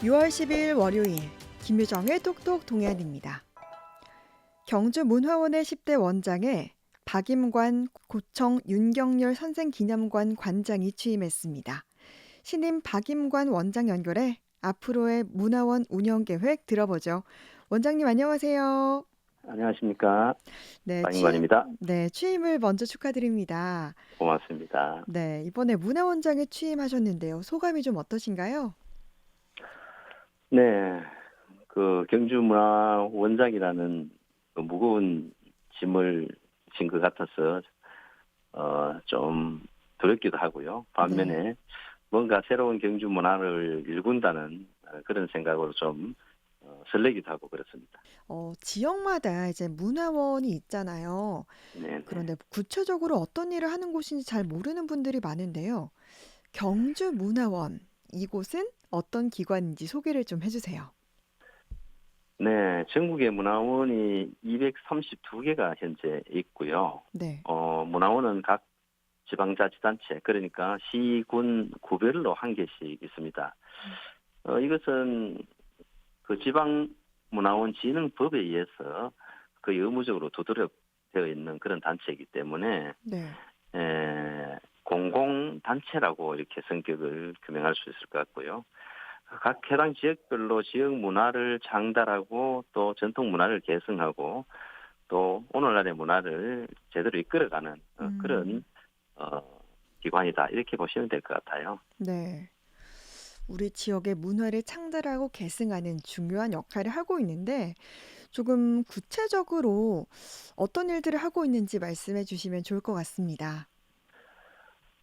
6월 10일 월요일 김유정의 똑똑 동해안입니다. 경주 문화원의 10대 원장에 박임관 고청 윤경열 선생 기념관 관장이 취임했습니다. 신임 박임관 원장 연결해 앞으로의 문화원 운영 계획 들어보죠. 원장님 안녕하세요. 안녕하십니까. 네, 박인관입니다. 취임, 네, 취임을 먼저 축하드립니다. 고맙습니다. 네, 이번에 문화원장에 취임하셨는데요. 소감이 좀 어떠신가요? 네, 그 경주문화 원장이라는 그 무거운 짐을 진 것 같아서 어, 좀 두렵기도 하고요. 반면에 뭔가 새로운 경주 문화를 일군다는 어, 그런 생각으로 좀 어, 설레기도 하고 그렇습니다. 어, 지역마다 이제 문화원이 있잖아요. 네, 그런데 구체적으로 어떤 일을 하는 곳인지 잘 모르는 분들이 많은데요. 경주 문화원 이곳은 어떤 기관인지 소개를 좀 해주세요. 네, 전국에 문화원이 232개가 현재 있고요. 네, 어, 문화원은 각 지방자치단체, 그러니까 시, 군, 구별로 한 개씩 있습니다. 어, 이것은 그 지방 문화원 진흥법에 의해서 거의 의무적으로 두드려 되어 있는 그런 단체이기 때문에, 네, 에, 공공단체라고 이렇게 성격을 규명할 수 있을 것 같고요. 각 해당 지역별로 지역 문화를 장달하고 또 전통 문화를 계승하고 또 오늘날의 문화를 제대로 이끌어가는 어, 음. 그런 어, 기관이다 이렇게 보시면 될 것 같아요. 네. 우리 지역의 문화를 창달하고 계승하는 중요한 역할을 하고 있는데 조금 구체적으로 어떤 일들을 하고 있는지 말씀해 주시면 좋을 것 같습니다.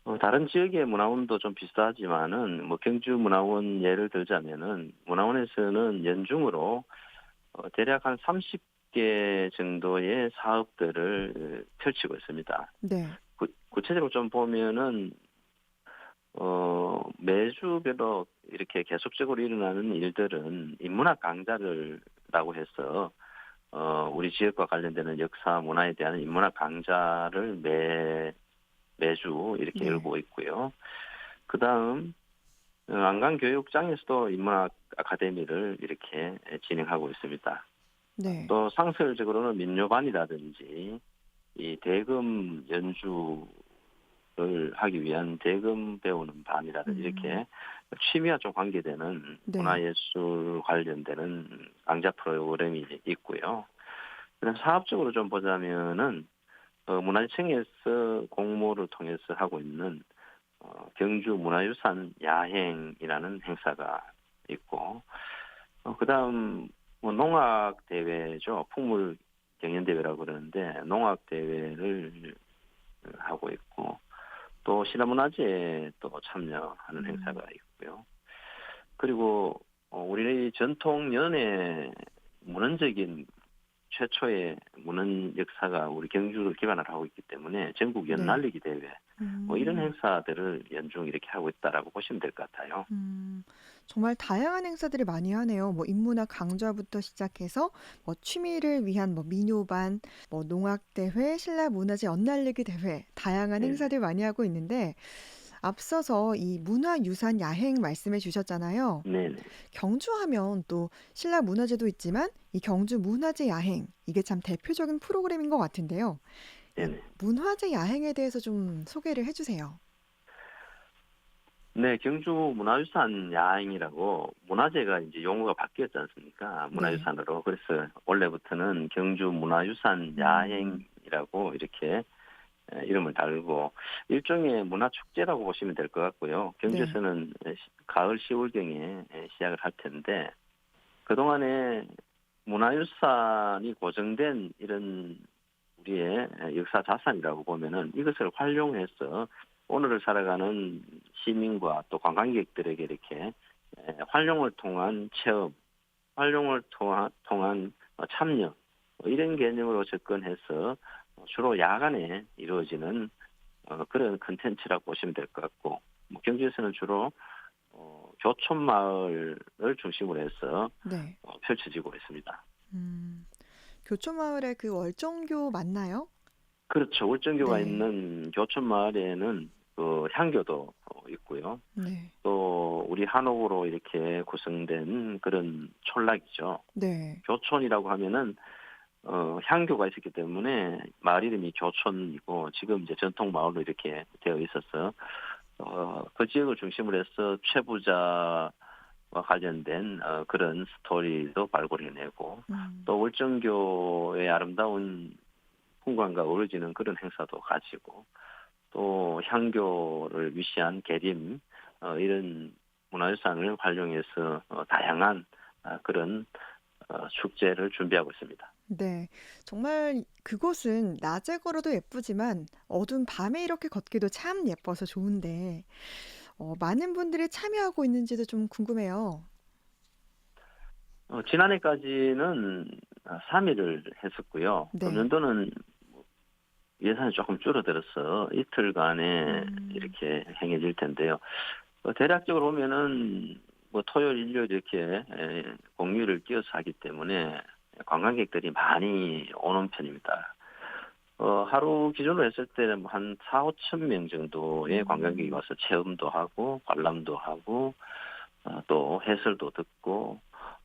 어, 다른 지역의 문화원도 좀 비슷하지만은 뭐 경주 문화원 예를 들자면은 문화원에서는 연중으로 어, 대략 한 30개 정도의 사업들을 펼치고 있습니다. 네, 구, 구체적으로 좀 보면은 어 매주별로 이렇게 계속적으로 일어나는 일들은 인문학 강좌를라고 해서 어 우리 지역과 관련되는 역사 문화에 대한 인문학 강좌를 매 매주 이렇게 네. 열고 있고요. 그 다음 어, 안강교육장에서도 인문학 아카데미를 이렇게 진행하고 있습니다. 네, 또 상설적으로는 민요반이라든지 이 대금 연주를 하기 위한 대금 배우는 반이라든지 음. 이렇게 취미와 좀 관계되는 네. 문화예술 관련되는 강좌 프로그램이 있고요. 그다음 사업적으로 좀 보자면은 어, 문화청에서 공모를 통해서 하고 있는 어, 경주 문화유산 야행이라는 행사가 있고 어, 그다음 뭐 농악 대회죠. 풍물 경연 대회라고 그러는데 농악 대회를 하고 있고 또 신화문화제에 또 참여하는 음. 행사가 있고요. 그리고 어, 우리 전통 연애 문헌적인 최초의 문헌 역사가 우리 경주를 기반으로 하고 있기 때문에 전국 네. 연날리기 대회 뭐 이런 음. 행사들을 연중 이렇게 하고 있다라고 보시면 될 것 같아요. 음, 정말 다양한 행사들을 많이 하네요. 뭐 인문학 강좌부터 시작해서 뭐 취미를 위한 뭐 민요반, 뭐 농악 대회, 신라 문화제 언날리기 대회 다양한 네. 행사들 많이 하고 있는데 앞서서 이 문화유산 야행 말씀해 주셨잖아요. 네네. 경주하면 또 신라 문화제도 있지만 이 경주 문화제 야행 이게 참 대표적인 프로그램인 것 같은데요. 네네. 문화제 야행에 대해서 좀 소개를 해주세요. 네, 경주 문화유산 야행이라고 문화재가 이제 용어가 바뀌었지 않습니까? 문화유산으로. 그래서 원래부터는 경주 문화유산 음. 야행이라고 이렇게 에, 이름을 달고 일종의 문화 축제라고 보시면 될 것 같고요. 경주에서는 시- 가을 10월경에 시작을 할 텐데 그동안에 문화유산이 고정된 이런 우리의 역사 자산이라고 보면은 이것을 활용해서 오늘을 살아가는 시민과 또 관광객들에게 이렇게 에, 활용을 통한 체험, 활용을 통한, 참여 뭐 이런 개념으로 접근해서 어, 주로 야간에 이루어지는 어, 그런 컨텐츠라고 보시면 될 것 같고 뭐 경주에서는 주로 어, 교촌 마을을 중심으로 해서 네. 어, 펼쳐지고 있습니다. 음, 교촌마을의 그 월정교 맞나요? 그렇죠. 울정교가 네. 있는 교촌 마을에는 그 향교도 어, 있고요. 네. 또 우리 한옥으로 이렇게 구성된 그런 촌락이죠. 네. 교촌이라고 하면은 어, 향교가 있었기 때문에 마을 이름이 교촌이고 지금 이제 전통 마을로 이렇게 되어 있어서 어, 그 지역을 중심으로 해서 최부자와 관련된 어, 그런 스토리도 발굴해내고 음. 또 월정교의 아름다운 풍광과 어우러지는 그런 행사도 가지고 또 향교를 위시한 계림 어, 이런 문화유산을 활용해서 어, 다양한 아, 그런 어, 축제를 준비하고 있습니다. 네. 정말 그곳은 낮에 걸어도 예쁘지만 어두운 밤에 이렇게 걷기도 참 예뻐서 좋은데 어, 많은 분들이 참여하고 있는지도 좀 궁금해요. 어, 지난해까지는 3일을 했었고요. 네. 금년도는 예산이 조금 줄어들어서 이틀간에 음. 이렇게 행해질 텐데요. 어, 대략적으로 보면은 뭐 토요일, 일요일 이렇게 에, 공휴일을 끼어서 하기 때문에 관광객들이 많이 오는 편입니다. 어, 하루 기준으로 했을 때는 뭐한 4, 5천 명 정도의 음. 관광객이 와서 체험도 하고 관람도 하고 어, 또 해설도 듣고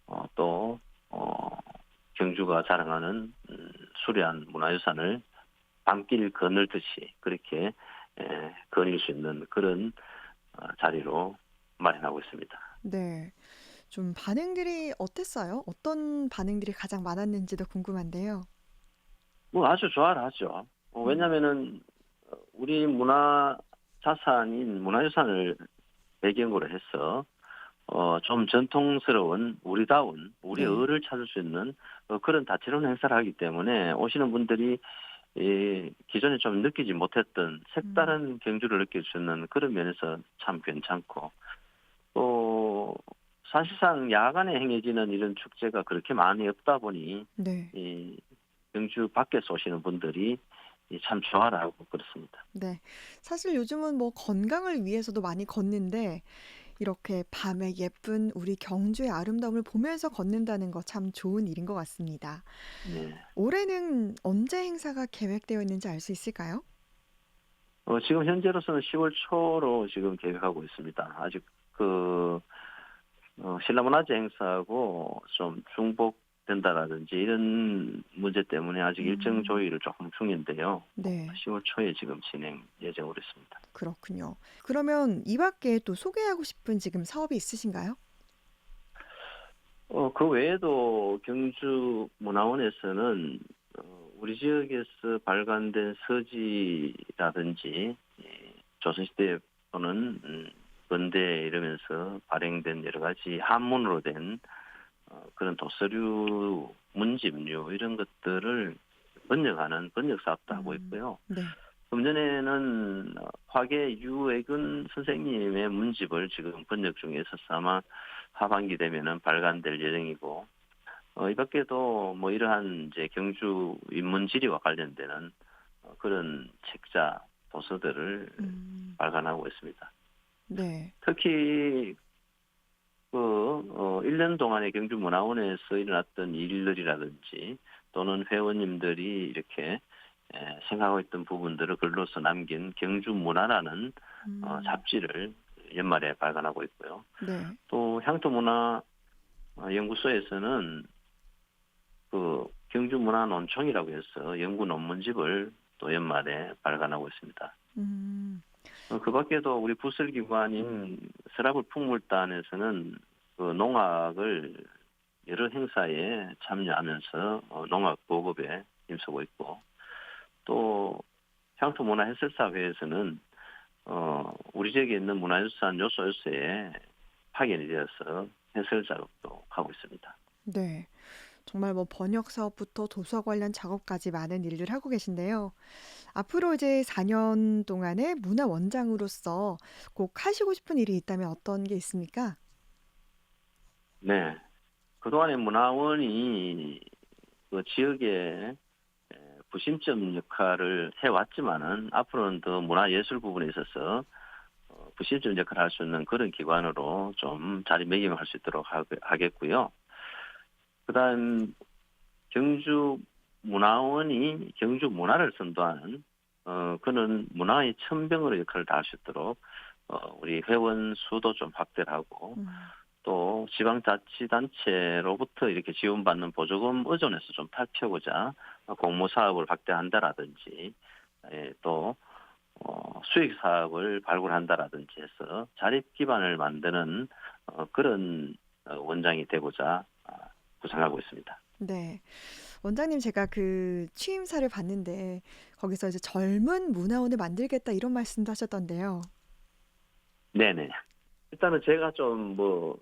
어, 또 어, 경주가 자랑하는 음, 수려한 문화유산을 밤길 거닐듯이 그렇게 에, 거닐 수 있는 그런 어, 자리로 마련하고 있습니다. 네. 좀 반응들이 어땠어요? 어떤 반응들이 가장 많았는지도 궁금한데요. 뭐 아주 좋아를 하죠. 어, 왜냐면은 어, 우리 문화 자산인 문화유산을 배경으로 해서 어, 좀 전통스러운 우리다운 우리 네. 을을 찾을 수 있는 어, 그런 다채로운 행사를 하기 때문에 오시는 분들이 이 기존에 좀 느끼지 못했던 색다른 경주를 느낄 수 있는 그런 면에서 참 괜찮고 또 사실상 야간에 행해지는 이런 축제가 그렇게 많이 없다 보니 네. 이 경주 밖에서 오시는 분들이 이참 좋아를 하고 그렇습니다. 네. 사실 요즘은 뭐 건강을 위해서도 많이 걷는데 이렇게 밤에 예쁜 우리 경주의 아름다움을 보면서 걷는다는 거 참 좋은 일인 것 같습니다. 네. 올해는 언제 행사가 계획되어 있는지 알 수 있을까요? 어, 지금 현재로서는 10월 초로 지금 계획하고 있습니다. 아직 그 어, 신라문화재 행사하고 좀 중복된다라든지 이런 문제 때문에 아직 음. 일정 조율을 조금 중인데요. 네. 10월 초에 지금 진행 예정으로 있습니다. 그렇군요. 그러면 이 밖에 또 소개하고 싶은 지금 사업이 있으신가요? 어, 그 외에도 경주 문화원에서는 어, 우리 지역에서 발간된 서지라든지 예, 조선시대 또는 음, 근대 이러면서 발행된 여러 가지 한문으로 된 어, 그런 도서류, 문집류 이런 것들을 번역하는 번역 사업도 하고 음. 있고요. 네. 금년에는 어, 화계 유애근 선생님의 문집을 지금 번역 중에 있어서 아마 하반기 되면은 발간될 예정이고 어, 이 밖에도 뭐 이러한 이제 경주 인문 지리와 관련되는 어, 그런 책자 도서들을 음, 발간하고 있습니다. 네. 특히 그 어, 1년 동안에 경주 문화원에서 일어났던 일들이라든지 또는 회원님들이 이렇게 에, 생각하고 있던 부분들을 글로써 남긴 경주 문화라는 음, 어, 잡지를 연말에 발간하고 있고요. 네. 또 향토문화 어, 연구소에서는 그 경주문화 논총이라고 해서 연구 논문집을 또 연말에 발간하고 있습니다. 음, 어, 그 밖에도 우리 부설기관인 서라불 풍물단에서는 그 농악을 여러 행사에 참여하면서 어, 농악 보급에 힘쓰고 있고 또 향토문화해설사회에서는 어, 우리 지역에 있는 문화유산 요소 요소에 파견이 되어서 해설 작업도 하고 있습니다. 네. 정말 뭐 번역 사업부터 도서 관련 작업까지 많은 일을 하고 계신데요. 앞으로 이제 4년 동안의 문화 원장으로서 꼭 하시고 싶은 일이 있다면 어떤 게 있습니까? 네. 그동안에 문화원이 그 지역에 에, 부심점 역할을 해왔지만은 앞으로는 더 문화예술 부분에 있어서 어, 부심점 역할을 할 수 있는 그런 기관으로 좀 자리매김할 수 있도록 하, 하겠고요. 그다음 경주 문화원이 경주 문화를 선도하는 어 그는 문화의 천병으로 역할을 다할 수 있도록 어, 우리 회원 수도 좀 확대를 하고 음. 또 지방자치단체로부터 이렇게 지원받는 보조금 의존에서 좀 탈피하고자 공모 사업을 확대한다라든지 예, 또 어, 수익 사업을 발굴한다라든지 해서 자립 기반을 만드는 어, 그런 어, 원장이 되고자 아, 구상하고 있습니다. 네. 원장님 제가 그 취임사를 봤는데 거기서 이제 젊은 문화원을 만들겠다 이런 말씀도 하셨던데요. 네네. 일단은 제가 좀 뭐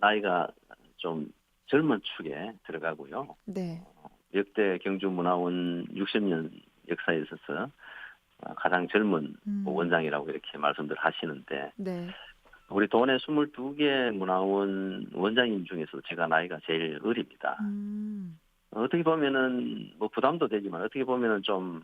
나이가 좀 젊은 축에 들어가고요. 네. 역대 경주문화원 60년 역사에 있어서 어, 가장 젊은 음. 원장이라고 이렇게 말씀들 하시는데 네. 우리 도내 22개 문화원 원장님 중에서 제가 나이가 제일 어립니다. 음. 어떻게 보면은 뭐 부담도 되지만 어떻게 보면은 좀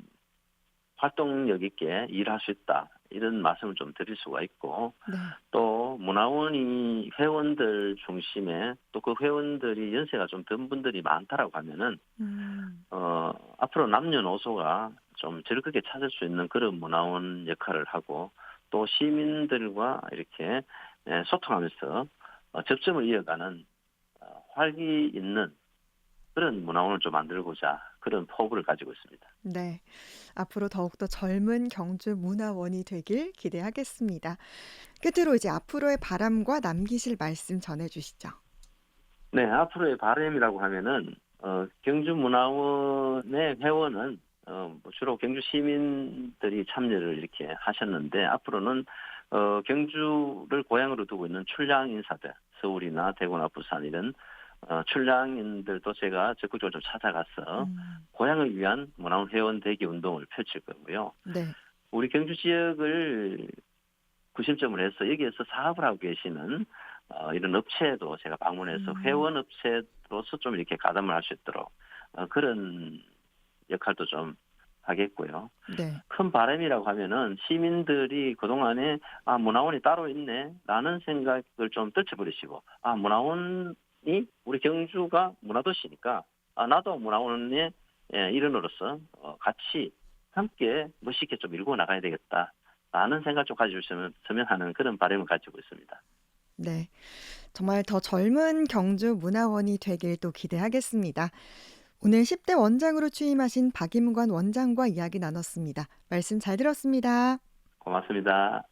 활동력 있게 일할 수 있다 이런 말씀을 좀 드릴 수가 있고 네. 또 문화원이 회원들 중심에 또 그 회원들이 연세가 좀 든 분들이 많다라고 하면은 음. 어 앞으로 남녀노소가 좀 즐겁게 찾을 수 있는 그런 문화원 역할을 하고 또 시민들과 이렇게 예, 소통하면서 어, 접점을 이어가는 어, 활기 있는 그런 문화원을 좀 만들고자 그런 포부를 가지고 있습니다. 네. 앞으로 더욱더 젊은 경주 문화원이 되길 기대하겠습니다. 끝으로 이제 앞으로의 바람과 남기실 말씀 전해 주시죠. 네, 앞으로의 바람이라고 하면은 어, 경주 문화원의 회원은 어, 뭐 주로 경주 시민들이 참여를 이렇게 하셨는데 앞으로는 어, 경주를 고향으로 두고 있는 출량 인사들 서울이나 대구나 부산 이런 어, 출량인들도 제가 적극적으로 좀 찾아가서 음. 고향을 위한 문화원 회원 대기 운동을 펼칠 거고요. 네. 우리 경주 지역을 구심점을 해서 여기에서 사업을 하고 계시는 어, 이런 업체도 제가 방문해서 음. 회원 업체로서 좀 이렇게 가담을 할 수 있도록 어, 그런 역할도 좀 하겠고요. 네. 큰 바람이라고 하면은 시민들이 그동안에 아 문화원이 따로 있네라는 생각을 좀 떨쳐버리시고 아 문화원이 우리 경주가 문화도시니까 아 나도 문화원의 예, 일원으로서 어, 같이 함께 멋있게 좀 밀고 나가야 되겠다라는 생각 좀 가지셨으면 하는 그런 바람을 가지고 있습니다. 네. 정말 더 젊은 경주 문화원이 되길 또 기대하겠습니다. 오늘 10대 원장으로 취임하신 박임관 원장과 이야기 나눴습니다. 말씀 잘 들었습니다. 고맙습니다.